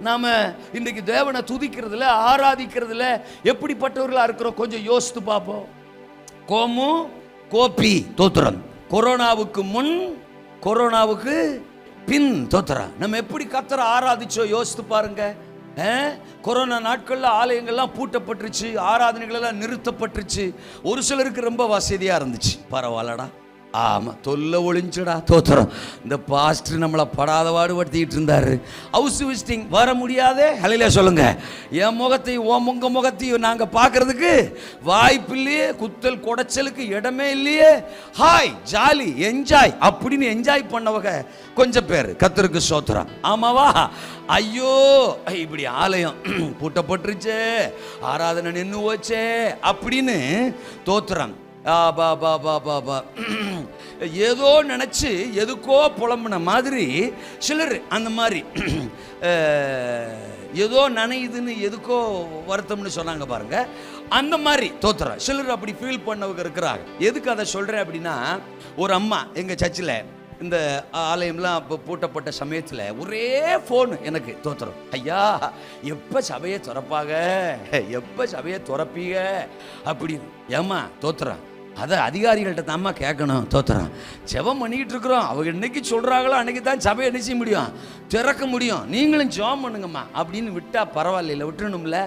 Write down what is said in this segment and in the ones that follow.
நாம் இன்றைக்கு தேவனை துதிக்கிறதுல ஆராதிக்கிறதுல எப்படிப்பட்டவர்களாக இருக்கிறோம்? கொஞ்சம் யோசித்து பார்ப்போம். கோமு கோபி தோத்திரம். கொரோனாவுக்கு முன் கொரோனாவுக்கு பின் தோத்திரம். நம்ம எப்படி கத்தரை ஆராதிச்சோ யோசித்து பாருங்க. ஆ? கொரோனா நாட்களில் ஆலயங்கள்லாம் பூட்டப்பட்டுருச்சு ஆராதனைகள் எல்லாம் நிறுத்தப்பட்டுருச்சு. ஒரு சிலருக்கு ரொம்ப வசதியாக இருந்துச்சு. பரவாயில்லடா. ஆமாம் தொல்லை ஒளிஞ்சடா தோத்துறோம் இந்த பாஸ்டர் நம்மளை படாத பாடுபடுத்திக்கிட்டு இருந்தாரு. ஹவுஸ் விசிட்டிங் வர முடியாதே? ஹலையில சொல்லுங்க. என் முகத்தையும் ஓ உங்க முகத்தையும் நாங்கள் பார்க்கறதுக்கு வாய்ப்பு இல்லையே குத்தல் குடைச்சலுக்கு இடமே இல்லையே. ஹாய் ஜாலி என்ஜாய் அப்படின்னு என்ஜாய் பண்ணவங்க கொஞ்சம் பேர். கத்தருக்கு சோத்துறான் ஆமாவா? ஐயோ இப்படி ஆலயம் பூட்டப்பட்டுருச்சே ஆராதனை நின்று போச்சே அப்படின்னு தோத்துறாங்க. ஏதோ நினச்சி எதுக்கோ புலம்புன மாதிரி சிலர் அந்த மாதிரி ஏதோ நனையுதுன்னு எதுக்கோ வருத்தம்னு சொன்னாங்க பாருங்க. அந்த மாதிரி தோத்துறோம். சிலர் அப்படி ஃபீல் பண்ணவங்க இருக்கிறாங்க. எதுக்கு அதை சொல்கிறேன் அப்படின்னா ஒரு அம்மா எங்கள் சர்ச்சில் இந்த ஆலயம்லாம் இப்போ பூட்டப்பட்ட சமயத்தில் ஒரே ஃபோன் எனக்கு தோத்துறோம் ஐயா எப்போ சபையை திறப்பாங்க எப்போ சபையை துறப்பீங்க அப்படின்னு. ஏம்மா தோத்துறோம் அதை அதிகாரிகள்கிட்ட தாம்மா கேட்கணும் தோத்துறோம் ஜெபம் பண்ணிக்கிட்டு இருக்கிறோம். அவங்க இன்னைக்கு சொல்கிறாங்களோ அன்றைக்கி தான் சபையை என்ன செய்ய முடியும். திறக்க முடியும். நீங்களும் ஜெபம் பண்ணுங்கம்மா. அப்படின்னு விட்டால் பரவாயில்ல விட்டுணும்ல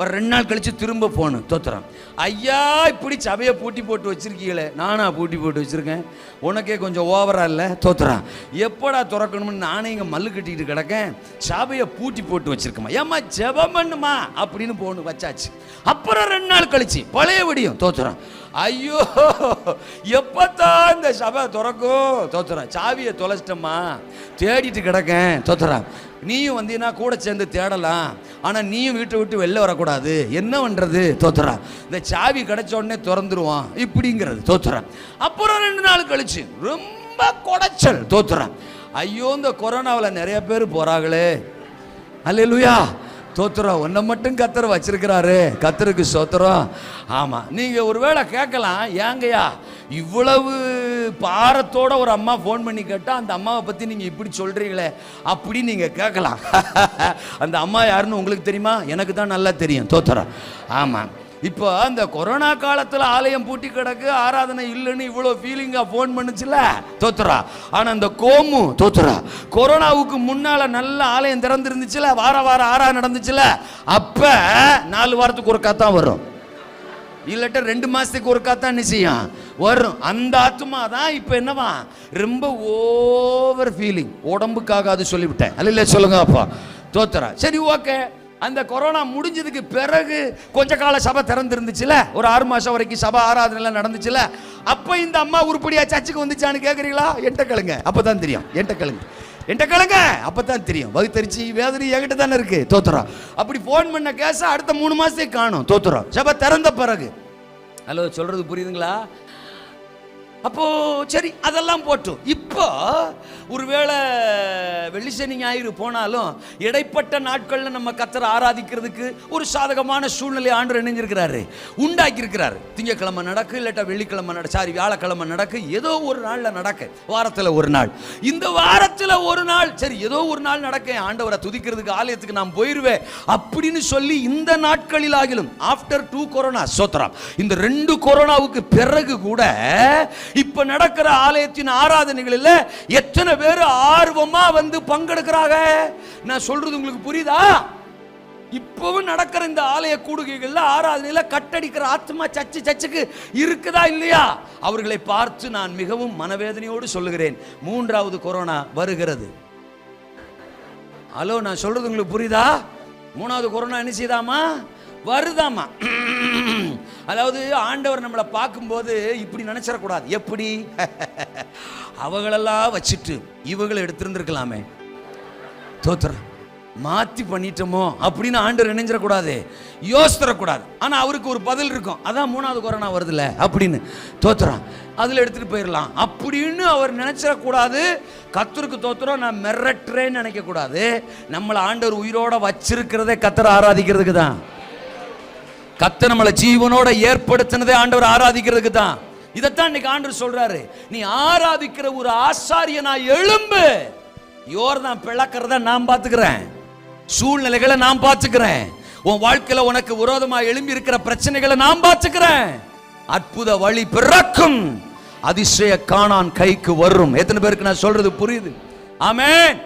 ஒரு ரெண்டு நாள் கழித்து திரும்ப போகணும் தோத்துறோம் ஐயா இப்படி சபையை பூட்டி போட்டு வச்சிருக்கீங்களே. நானா பூட்டி போட்டு வச்சிருக்கேன். உனக்கே கொஞ்சம் ஓவராக இல்லை? தோத்துறான் எப்படா திறக்கணும்னு நானே இங்கே மல்லு கட்டிக்கிட்டு கிடக்கேன். சபையை பூட்டி போட்டு வச்சிருக்கமா ஏம்மா ஜெபம் பண்ணுமா? அப்படின்னு போகணும் வச்சாச்சு. அப்புறம் ரெண்டு நாள் கழிச்சு பழைய விடியும் தோத்துறான் ஐயோ எப்போத்தான் இந்த சபை திறக்கும்? தோத்துறான் சாவியை தொலைச்சிட்டம்மா. தேடிட்டு கிடக்கேன் தோத்துறான் நீயும் வந்தீங்கன்னா கூட சேர்ந்து தேடலாம். ஆனால் நீயும் வீட்டை விட்டு வெளில வரக்கூடாது. என்ன பண்ணுறது தோத்துறான் இந்த சாவி கிடைச்ச உடனே திறந்துருவான். இப்படிங்கிறது தோத்துறான் அப்புறம் ரெண்டு நாள் கழிச்சு ரொம்ப குடைச்சல் தோத்துறான் ஐயோ இந்த கொரோனாவில் நிறைய பேர் போகிறாங்களே அல்லையா தோத்துறோம் உன்னை மட்டும் கத்தர் வச்சிருக்கிறாரு. கத்தருக்கு சோத்துறோம் ஆமாம் நீங்கள் ஒருவேளை கேட்கலாம் ஏங்கய்யா இவ்வளவு பாரத்தோட ஒரு அம்மா ஃபோன் பண்ணி கேட்டால் அந்த அம்மாவை பற்றி நீங்கள் இப்படி சொல்கிறீங்களே அப்படி நீங்கள் கேட்கலாம். அந்த அம்மா யாருன்னு உங்களுக்கு தெரியுமா? எனக்கு தான் நல்லா தெரியும். தோத்துறோம். ஆமாம் இப்போ அந்த கொரோனா காலத்தில் ஆலயம் பூட்டி கிடக்கு ஆராதனை இல்லைன்னு இவ்வளோ ஃபீலிங்காக ஃபோன் பண்ணுச்சுல தோத்துறா. ஆனால் அந்த கோமு தோத்துறா. கொரோனாவுக்கு முன்னால் நல்ல ஆலயம் திறந்துருந்துச்சுல வார வாரம் ஆறா நடந்துச்சுல அப்போ நாலு வாரத்துக்கு ஒருக்கா தான் வரும். இல்லாட்ட ரெண்டு மாதத்துக்கு ஒருக்கா தான் நிச்சயம் வரும். அந்த ஆத்மா தான் இப்போ என்னவா? ரொம்ப ஓவர் ஃபீலிங் உடம்புக்காக அது சொல்லிவிட்டேன். அல்ல சொல்லுங்க அப்பா. தோத்துறா. சரி ஓகே அந்த கொரோனா முடிஞ்சதுக்கு பிறகு கொஞ்ச கால சபை திறந்துருந்துச்சுல? ஒரு ஆறு மாசம் வரைக்கும் சபை ஆராதனை எல்லாம் நடந்துச்சுல? அப்ப இந்த அம்மா உருப்படியா சர்ச்சுக்கு வந்துச்சான்னு கேக்குறீங்களா? என்கிட்ட கேளுங்க. அப்பதான் தெரியும். என்கிட்ட கேளுங்க. என்கிட்ட கேளுங்க. அப்பதான் தெரியும். வகுத்தறிச்சி வேதனை என்கிட்ட தானே இருக்கு. தோத்துறோம் அப்படி ஃபோன் பண்ண கேஸை அடுத்த மூணு மாசத்துக்கு காணும். தோத்துறோம். சபை திறந்த பிறகு. ஹலோ சொல்றது புரியுதுங்களா? அப்போ சரி அதெல்லாம் போட்டும் இப்போ ஒருவேளை வெள்ளி சனி ஞாயிறு போனாலும் இடைப்பட்ட நாட்கள்ல நம்ம கத்தரை ஆராதிக்கிறதுக்கு ஒரு சாதகமான சூழ்நிலை ஆண்டு இணைஞ்சிருக்கிறாரு. உண்டாக்கியிருக்கிறாரு. திங்கக்கிழமை நடக்கு இல்லாட்டா வெள்ளிக்கிழமை நட சாரி வியாழக்கிழமை நடக்கு ஏதோ ஒரு நாள்ல நடக்க. வாரத்துல ஒரு நாள். இந்த வாரத்துல ஒரு நாள் சரி ஏதோ ஒரு நாள் நடக்க. ஆண்டவரை துதிக்கிறதுக்கு ஆலயத்துக்கு நான் போயிடுவேன் அப்படின்னு சொல்லி இந்த நாட்களில் ஆகிலும் ஆஃப்டர் டூ கொரோனா சோத்ரா இந்த ரெண்டு கொரோனாவுக்கு பிறகு கூட இப்ப நடக்கிற ஆலயத்தின் ஆராதனைகளில் எத்தனை பேர் ஆர்வமா வந்து பங்கெடுக்கிறாங்க? நான் சொல்றது உங்களுக்கு புரியுதா? இப்பவும் நடக்கிற இந்த ஆலய கூடுகைகள்ல ஆராதனையில கட்டடிக்கிற ஆத்மா சச்சு சச்சுக்கு இருக்குதா இல்லையா? அவர்களை பார்த்து நான் மிகவும் மனவேதனையோடு சொல்லுகிறேன். மூன்றாவது கொரோனா வருகிறது. ஹலோ நான் சொல்றது உங்களுக்கு புரியுதா? மூணாவது கொரோனா என்ன செய்தாமா? வருதாமா? அதாவது ஆண்டவர் நம்மளை பார்க்கும்போது இப்படி நினச்சிடக்கூடாது. எப்படி? அவங்களெல்லாம் வச்சுட்டு இவங்களை எடுத்துருந்துருக்கலாமே. தோத்துறேன். மாற்றி பண்ணிட்டோமோ? அப்படின்னு ஆண்டவர் நினைஞ்சிடக்கூடாது. யோசித்தரக்கூடாது ஆனால் அவருக்கு ஒரு பதில் இருக்கும். அதான் மூணாவது கொரோனா வருதுல்ல அப்படின்னு. தோத்துறான். அதில் எடுத்துகிட்டு போயிடலாம் அப்படின்னு அவர் நினச்சிடக்கூடாது. கத்தருக்கு தோத்துறோம். நான் மிரட்டுறேன்னு நினைக்கக்கூடாது. நம்மளை ஆண்டவர் உயிரோட வச்சிருக்கிறதே கத்தரை ஆராதிக்கிறதுக்கு தான் கத்த நம்மளை ஜீவனோட ஏற்படுத்தினதே ஆண்டவர் ஆராதிக்கிறதுக்கு தான். இதைத்தான் இன்னைக்கு ஆண்டவர் சொல்றாரு. நீ ஆராதிக்கிற ஒரு ஆசாரியனா எழும்பு. யோர் தான் பிளக்கிறத நான் பார்த்துக்கிறேன். சூழ்நிலைகளை நான் பார்த்துக்கிறேன். உன் வாழ்க்கையில உனக்கு விரோதமா எழும்பி இருக்கிற பிரச்சனைகளை நான் பார்த்துக்கிறேன். அற்புத வழி பிறக்கும். அதிசய காணான் கைக்கு வரும். எத்தனை பேருக்கு நான் சொல்றது புரியுது? ஆமேன்.